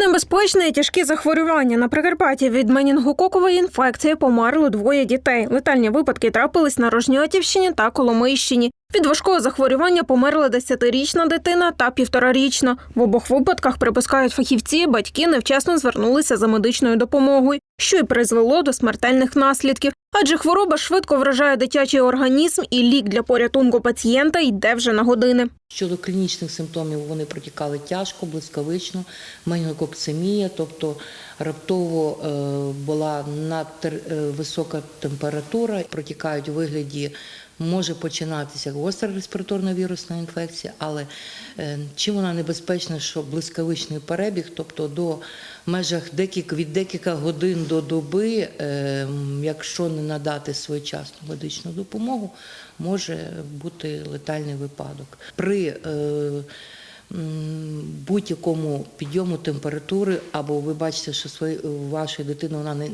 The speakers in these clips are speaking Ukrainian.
Небезпечне і тяжкі захворювання на Прикарпатті від менінгококової інфекції померли двоє дітей. Летальні випадки трапились на Рожнятівщині та Коломийщині. Від важкого захворювання померла 10-річна дитина та півторарічна. В обох випадках припускають фахівці, батьки невчасно звернулися за медичною допомогою, що й призвело до смертельних наслідків. Адже хвороба швидко вражає дитячий організм, і лік для порятунку пацієнта йде вже на години. Щодо клінічних симптомів, вони протікали тяжко, блискавично, менінгококцемія, тобто раптово е, була надтер, е, температура, протікають у вигляді. Може починатися гостра респіраторна вірусна інфекція, але е, чим вона небезпечна, що блискавичний перебіг, тобто до межах декілька, від декілька годин до доби, якщо не надати своєчасну медичну допомогу, може бути летальний випадок. При е, будь-якому підйому температури, або ви бачите, що свої, ваша дитини вона не,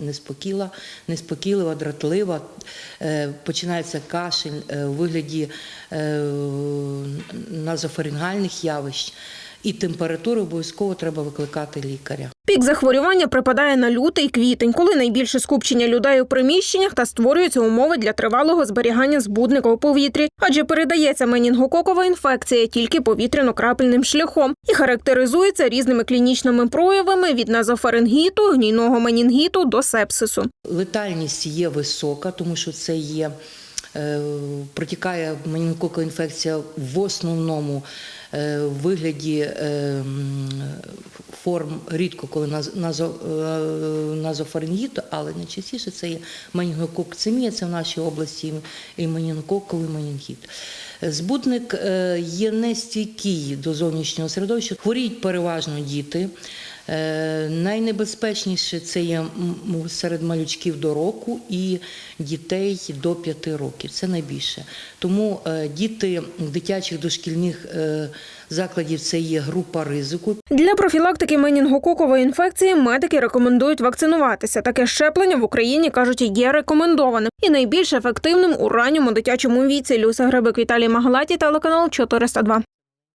неспокійлива, дратлива, е, починається кашель е, у вигляді назофарингальних явищ, і температуру обов'язково треба викликати лікаря. Пік захворювання припадає на лютий квітень, коли найбільше скупчення людей у приміщеннях та створюються умови для тривалого зберігання збудника у повітрі, адже передається менінгококова інфекція тільки повітряно-крапельним шляхом і характеризується різними клінічними проявами від назофарингіту, гнійного менінгіту до сепсису. Летальність є висока, тому що це є. Е, Протікає менінгококова інфекція в основному е, в вигляді е, форм рідко, коли наз- назо, назофарингіту, але найчастіше це є менінгококцемія, це в нашій області і менінгококовий менінгіт. Збутник є нестійкий до зовнішнього середовища. Хворіють переважно діти. Е, Найнебезпечніше це є серед малючків до року і дітей до 5 років. Це найбільше. Тому е, діти дитячих дошкільних е, закладів це є група ризику. Для профілактики менінгококової інфекції медики рекомендують вакцинуватися. Таке щеплення в Україні кажуть є рекомендованим і найбільш ефективним у ранньому дитячому віці. Люся Гребик, Віталій Магалаті, телеканал 402.